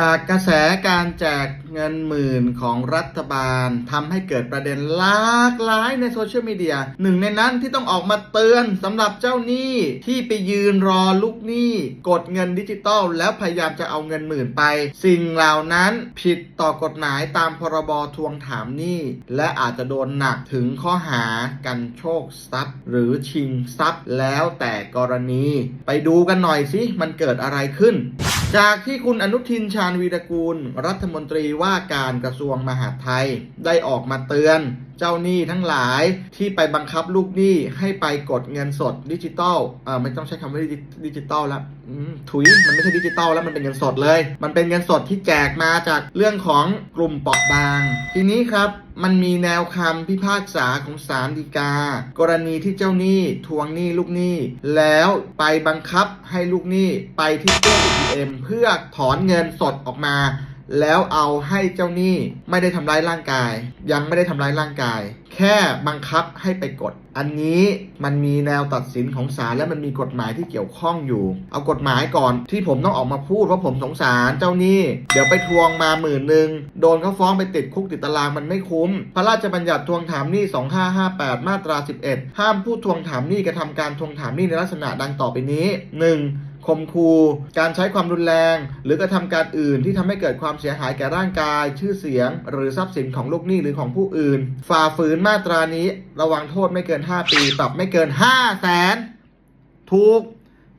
จากกระแสการแจกเงินหมื่นของรัฐบาลทำให้เกิดประเด็นหลากหลายในโซเชียลมีเดียหนึ่งในนั้นที่ต้องออกมาเตือนสำหรับเจ้าหนี้ที่ไปยืนรอลูกหนี้ กดเงินดิจิตอลแล้วพยายามจะเอาเงินหมื่นไป สิ่งเหล่านั้นผิดต่อกฎหมายตามพรบทวงถามหนี้ และอาจจะโดนหนักถึงข้อหากันโชคทรัพย์ หรือชิงทรัพย์แล้วแต่กรณี ไปดูกันหน่อยสิมันเกิดอะไรขึ้น จากที่คุณอนุทินชาญวีรกูล รัฐมนตรีว่าการกระทรวงมหาดไทย ได้ออกมาเตือน เจ้าหนี้ทั้งหลายที่ไปบังคับลูกหนี้ให้ไปกดเงินสดดิจิตอลเออไม่ต้องใช้คำว่าดิจิดิจิตอลแล้วถุยมันไม่ใช่ดิจิตอลแล้วมันเป็นเงินสดเลย มันเป็นเงินสดที่แจกมาจากเรื่องของกลุ่มเปราะบาง ทีนี้ครับมันมีแนวคำพิพากษาของศาลฎีกา กรณีที่เจ้าหนี้ทวงหนี้ลูกหนี้ แล้วไปบังคับให้ลูกหนี้ไปที่ตู้ ATM เพื่อถอนเงินสดออกมา แล้วเอาให้เจ้าหนี้ไม่ได้ทำร้ายร่างกาย ยังไม่ได้ทำร้ายร่างกาย แค่บังคับให้ไปกด อันนี้มันมีแนวตัดสินของศาลและมันมีกฎหมายที่เกี่ยวข้องอยู่ เอากฎหมายก่อนที่ผมต้องออกมาพูดเพราะผมสงสารเจ้าหนี้ เดี๋ยวไปทวงมาหมื่นหนึ่งโดนเขาฟ้องไปติดคุกติดตารางมันไม่คุ้ม พระราชบัญญัติทวงถามหนี้ 2558 มาตรา 11 ห้ามผู้ทวงถามหนี้กระทำการทวงถามหนี้ในลักษณะดังต่อไปนี้ 1. ข่มขู่การใช้ความรุนแรง หรือกระทำการอื่นที่ทำให้เกิดความเสียหายแก่ร่างกาย ชื่อเสียง หรือทรัพย์สินของลูกหนี้หรือของผู้อื่น ฝ่าฝืนมาตรานี้ ระวังโทษไม่เกิน 5 ปี ปรับไม่เกิน 5 0 0แสนถูก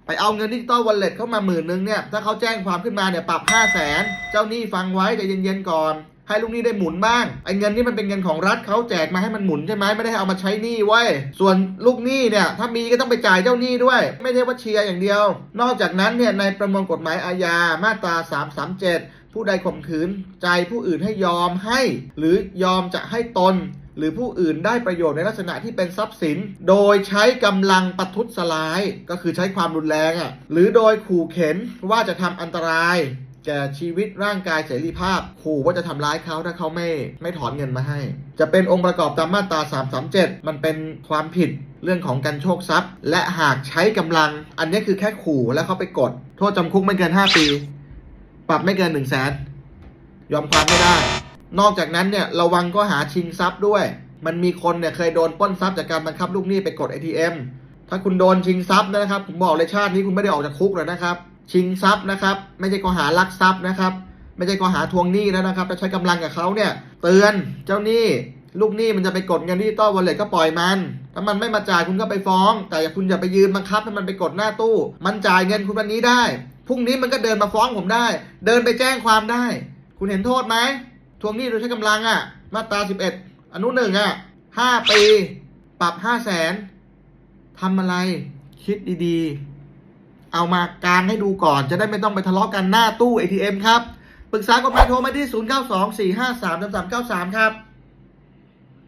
ไปเอาเงินดิจิตอลวอลเล็ตเข้ามาหมื่นนึงเนี่ย ถ้าเขาแจ้งความขึ้นมาเนี่ยปรับ 5 0 0แสนเจ้าหนี้ฟังไว้ใจเย็นๆก่อน ให้ลูกหนี้ได้หมุนบ้างไอ้เงินนี่มันเป็นเงินของรัฐเขาแจกมาให้มันหมุนใช่ไหมไม่ได้เอามาใช้หนี้ไว้ส่วนลูกหนี้เนี่ยถ้ามีก็ต้องไปจ่ายเจ้าหนี้ด้วย ไม่ใช่ว่าเชียร์อย่างเดียว นอกจากนั้นเนี่ยในประมวลกฎหมายอาญามาตรา 337 ผู้ใดข่มขืนใจผู้อื่นให้ยอมให้ หรือยอมจะให้ตนหรือผู้อื่นได้ประโยชน์ในลักษณะที่เป็นทรัพย์สิน โดยใช้กำลังประทุษร้าย ก็คือใช้ความรุนแรงอะ หรือโดยขู่เข็นว่าจะทำอันตราย แก่ชีวิตร่างกายเสรีภาพขู่ว่าจะทำร้ายเขาถ้าเขาไม่ไม่ถอนเงินมาให้ จะเป็นองค์ประกอบตามมาตรา 337 มันเป็นความผิดเรื่องของการโชคทรัพย์ และหากใช้กำลัง อันนี้คือแค่ขู่แล้วเขาไปกด โทษจำคุกไม่เกิน 5 ปี ปรับไม่เกิน1 0 0 0 0แสนยอมความไม่ได้ นอกจากนั้นเนี่ยระวังก็หาชิงทรัพย์ด้วย มันมีคนเนี่ยเคยโดนป้นทรัพย์จากการบังคับลูกหนี้ไปกด ATM ถ้าคุณโดนชิงทรัพย์นะครับผมบอกเลยชาตินี้คุณไม่ได้ออกจากคุกเลยนะครับ ชิงทรัพย์นะครับ ไม่ใช่ข้อหารักทรัพย์นะครับ ไม่ใช่ข้อหาทวงหนี้แล้วนะครับจะใช้กำลังกับเขาเนี่ยเตือนเจ้าหนี้ลูกหนี้มันจะไปกดเงินดิจิตอวอลเล็ตก็ปล่อยมัน ถ้ามันไม่มาจ่ายคุณก็ไปฟ้อง แต่อย่าคุณอย่าไปยืนบังคับให้มันไปกดหน้าตู้ มันจ่ายเงินคุณวันนี้ได้ พรุ่งนี้มันก็เดินมาฟ้องผมได้ เดินไปแจ้งความได้ คุณเห็นโทษไหม ทวงหนี้โดยใช้กำลังอะ มาตรา 11 อนุหนึ่งอะห้าปี ปรับห้าแสนทำอะไร คิดดีๆ เอามากางให้ดูก่อนจะได้ไม่ต้องไปทะเลาะกันหน้าตู้ ATM ครับ ปรึกษากฎหมายโทรมาที่ 0924533393 ครับ